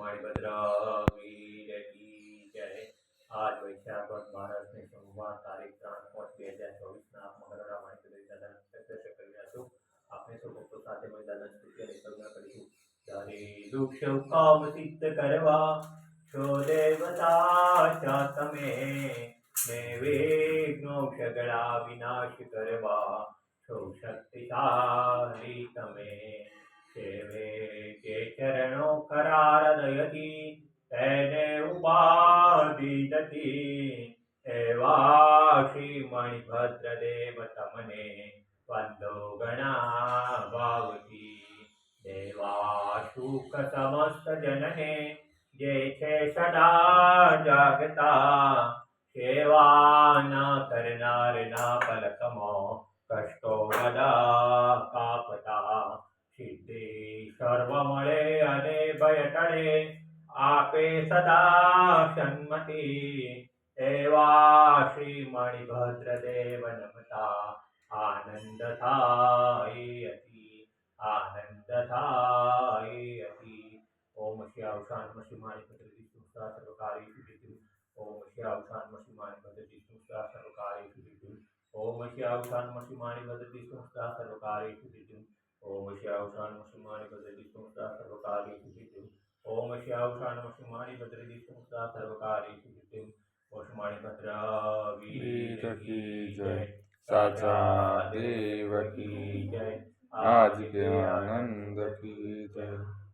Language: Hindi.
मणिभद्र वीर की जय आज वैशाख વદ બારસને સોમવાર તારીખ ત્રણ પાંચ બે હજાર ચોવીસના મંગળવારના માહિતી દાદાને પ્રત્યક્ષ કરી રહ્યા છું આપણે સૌ ભક્તો સાથે મળી દાદાની સ્તુતિ અને કરુણા કરીશું તારી દુઃખ સૌ કામ સિદ્ધ કરવા છો દેવતા ચા તમે ને વિઘ્નો સગળા વિનાશ કરવા છો શક્તિશાળી मनोखरारदयति तेने उपादिदति एवा श्रीमणिभद्रदेवतमने वन्दो गणा भावती। देवाशुकसमस्तजनने ये चे सदा जागता। सेवा न करनारिणा पलकमो कष्टो वदा कापता। सिद्धि सर्वमळे यटणे आपे सदा शन्मति देवा श्रीमणिभद्रदेव नमता आनन्दधायति आनन्दधायति ॐ श्यावशान्म श्रीमाणि भद्रजिष्णुस्ता सर्वकारेषु विद्युत् ॐ श्यावशान्म श्रीमाणि भद्रजिष्णुस्ता सर्वकारेषु विद्युत् ॐ श्यावशान्म श्रीमाणि भद्रजिष्णुस्ता सर्वकारेषु विद्युत् ॐ श्यावशान्म श्रीमाणि भद्रजिष्णुस्ता सर्वकारेषु वश्यावशाणवशुमाणि भद्रदीक्षं सदा सर्वकारेषु सिद्धिं वशुमाणि भद्रावीर जय। साचा देव की जय। आज के आनंद की जय।